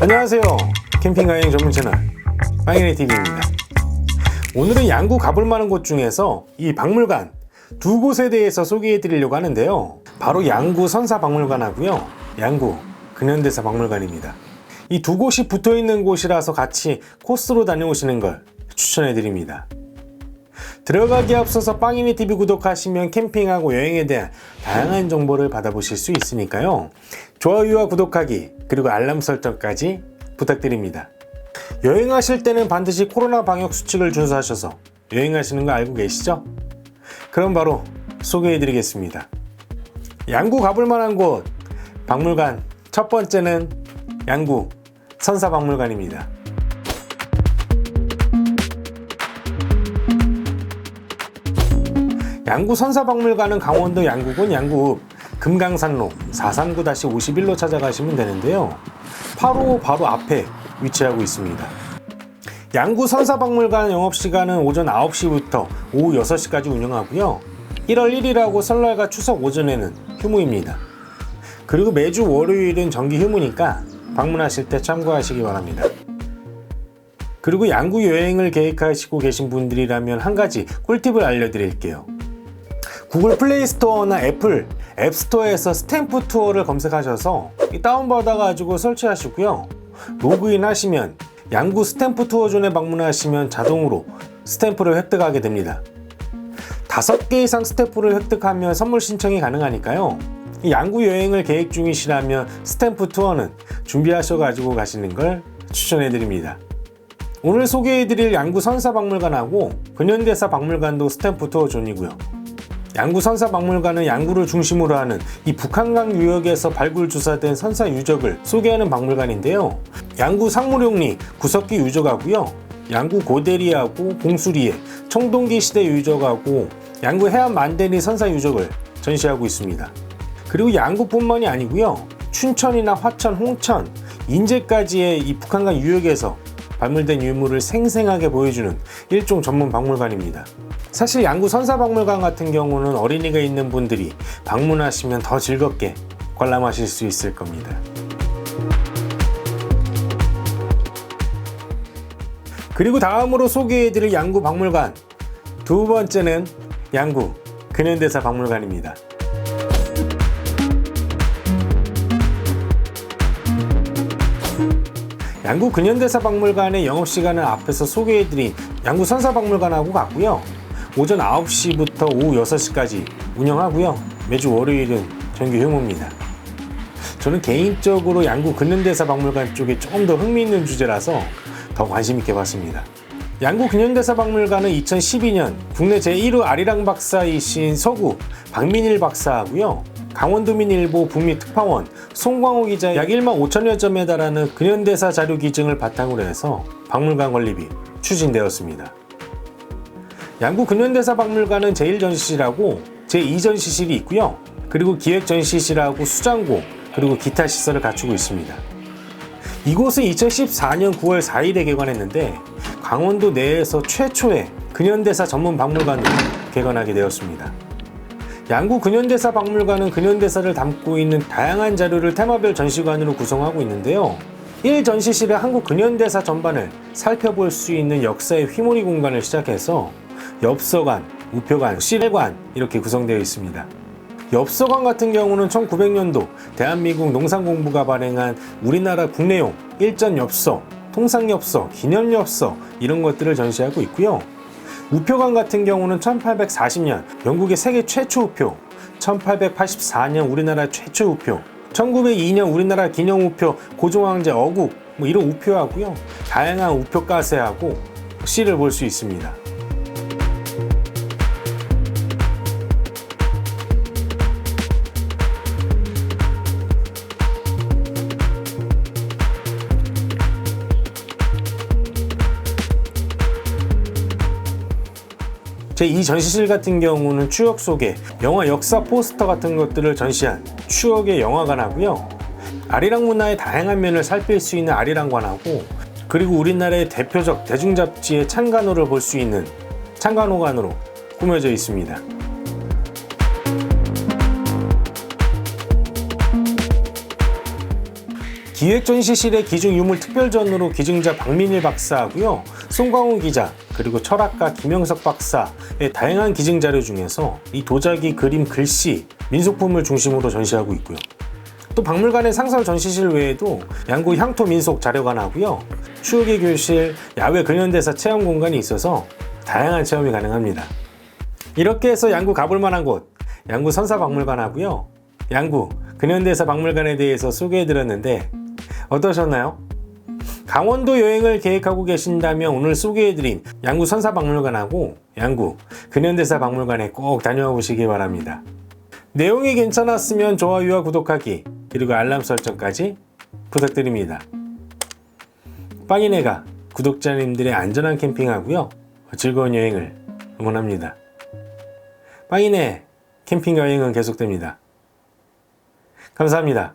안녕하세요. 캠핑 여행 전문 채널 빵이네 TV입니다. 오늘은 양구 가볼 만한 곳 중에서 이 박물관 두 곳에 대해서 소개해 드리려고 하는데요. 바로 양구 선사 박물관하고요. 양구 근현대사 박물관입니다. 이 두 곳이 붙어 있는 곳이라서 같이 코스로 다녀오시는 걸 추천해 드립니다. 들어가기 앞서서 빵이네 TV 구독하시면 캠핑하고 여행에 대한 다양한 정보를 받아보실 수 있으니까요. 좋아요와 구독하기 그리고 알람 설정까지 부탁드립니다. 여행하실 때는 반드시 코로나 방역 수칙을 준수하셔서 여행하시는 거 알고 계시죠? 그럼 바로 소개해 드리겠습니다. 양구 가볼 만한 곳 박물관 첫 번째는 양구 선사박물관입니다. 양구 선사박물관은 강원도 양구군 양구 금강산로 439-51로 찾아가시면 되는데요. 바로 바로 앞에 위치하고 있습니다. 양구 선사박물관 영업시간은 오전 9시부터 오후 6시까지 운영하고요. 1월 1일하고 설날과 추석 오전에는 휴무입니다. 그리고 매주 월요일은 정기 휴무니까 방문하실 때 참고하시기 바랍니다. 그리고 양구 여행을 계획하시고 계신 분들이라면 한 가지 꿀팁을 알려드릴게요. 구글 플레이 스토어나 애플 앱 스토어에서 스탬프 투어를 검색하셔서 다운받아 가지고 설치하시고요. 로그인 하시면 양구 스탬프 투어존에 방문하시면 자동으로 스탬프를 획득하게 됩니다. 다섯 개 이상 스탬프를 획득하면 선물 신청이 가능하니까요. 이 양구 여행을 계획 중이시라면 스탬프 투어는 준비하셔 가지고 가시는 걸 추천해 드립니다. 오늘 소개해드릴 양구 선사박물관하고 근현대사 박물관도 스탬프 투어 존이고요. 양구 선사 박물관은 양구를 중심으로 하는 이 북한강 유역에서 발굴 조사된 선사 유적을 소개하는 박물관인데요. 양구 상무룡리 구석기 유적하고요. 양구 고대리하고 봉수리에 청동기 시대 유적하고 양구 해안 만대리 선사 유적을 전시하고 있습니다. 그리고 양구뿐만이 아니고요. 춘천이나 화천, 홍천, 인제까지의 이 북한강 유역에서 발굴된 유물을 생생하게 보여주는 일종 전문 박물관입니다. 사실 양구 선사박물관 같은 경우는 어린이가 있는 분들이 방문하시면 더 즐겁게 관람하실 수 있을 겁니다. 그리고 다음으로 소개해드릴 양구 박물관 두 번째는 양구 근현대사 박물관입니다. 양구 근현대사 박물관의 영업시간은 앞에서 소개해드린 양구 선사박물관하고 같고요. 오전 9시부터 오후 6시까지 운영하고요. 매주 월요일은 정규 휴무입니다. 저는 개인적으로 양구 근현대사 박물관 쪽에 조금 더 흥미있는 주제라서 더 관심 있게 봤습니다. 양구 근현대사 박물관은 2012년 국내 제1호 아리랑 박사이신 서구 박민일 박사하고요. 강원도민일보 북미 특파원 송광호 기자 약 1만 5천여 점에 달하는 근현대사 자료 기증을 바탕으로 해서 박물관 건립이 추진되었습니다. 양구 근현대사 박물관은 제1전시실하고 제2전시실이 있고요. 그리고 기획전시실하고 수장고 그리고 기타 시설을 갖추고 있습니다. 이곳은 2014년 9월 4일에 개관했는데 강원도 내에서 최초의 근현대사 전문 박물관으로 개관하게 되었습니다. 양구 근현대사 박물관은 근현대사를 담고 있는 다양한 자료를 테마별 전시관으로 구성하고 있는데요. 1전시실은 한국 근현대사 전반을 살펴볼 수 있는 역사의 휘몰이 공간을 시작해서 엽서관, 우표관, 시례관 이렇게 구성되어 있습니다. 엽서관 같은 경우는 1900년도 대한민국 농산공부가 발행한 우리나라 국내용 일전 엽서, 통상 엽서, 기념 엽서 이런 것들을 전시하고 있고요. 우표관 같은 경우는 1840년 영국의 세계 최초 우표, 1884년 우리나라 최초 우표, 1902년 우리나라 기념 우표 고종황제 어국 뭐 이런 우표하고요. 다양한 우표 가세하고 시를 볼 수 있습니다. 제2 전시실 같은 경우는 추억 속에 영화 역사 포스터 같은 것들을 전시한 추억의 영화관하고요. 아리랑 문화의 다양한 면을 살필 수 있는 아리랑관하고 그리고 우리나라의 대표적 대중잡지의 창간호를 볼 수 있는 창간호관으로 꾸며져 있습니다. 기획전시실의 기증 유물 특별전으로 기증자 박민일 박사하고요, 송광훈 기자, 그리고 철학가 김영석 박사의 다양한 기증 자료 중에서 이 도자기, 그림, 글씨, 민속품을 중심으로 전시하고 있고요. 또 박물관의 상설 전시실 외에도 양구 향토 민속 자료관하고요, 추억의 교실, 야외 근현대사 체험 공간이 있어서 다양한 체험이 가능합니다. 이렇게 해서 양구 가볼 만한 곳, 양구 선사 박물관하고요, 양구 근현대사 박물관에 대해서 소개해 드렸는데 어떠셨나요? 강원도 여행을 계획하고 계신다면 오늘 소개해드린 양구 선사박물관하고 양구 근현대사 박물관에 꼭 다녀와 보시기 바랍니다. 내용이 괜찮았으면 좋아요와 구독하기 그리고 알람 설정까지 부탁드립니다. 빵이네가 구독자님들의 안전한 캠핑하고요 즐거운 여행을 응원합니다. 빵이네 캠핑 여행은 계속됩니다. 감사합니다.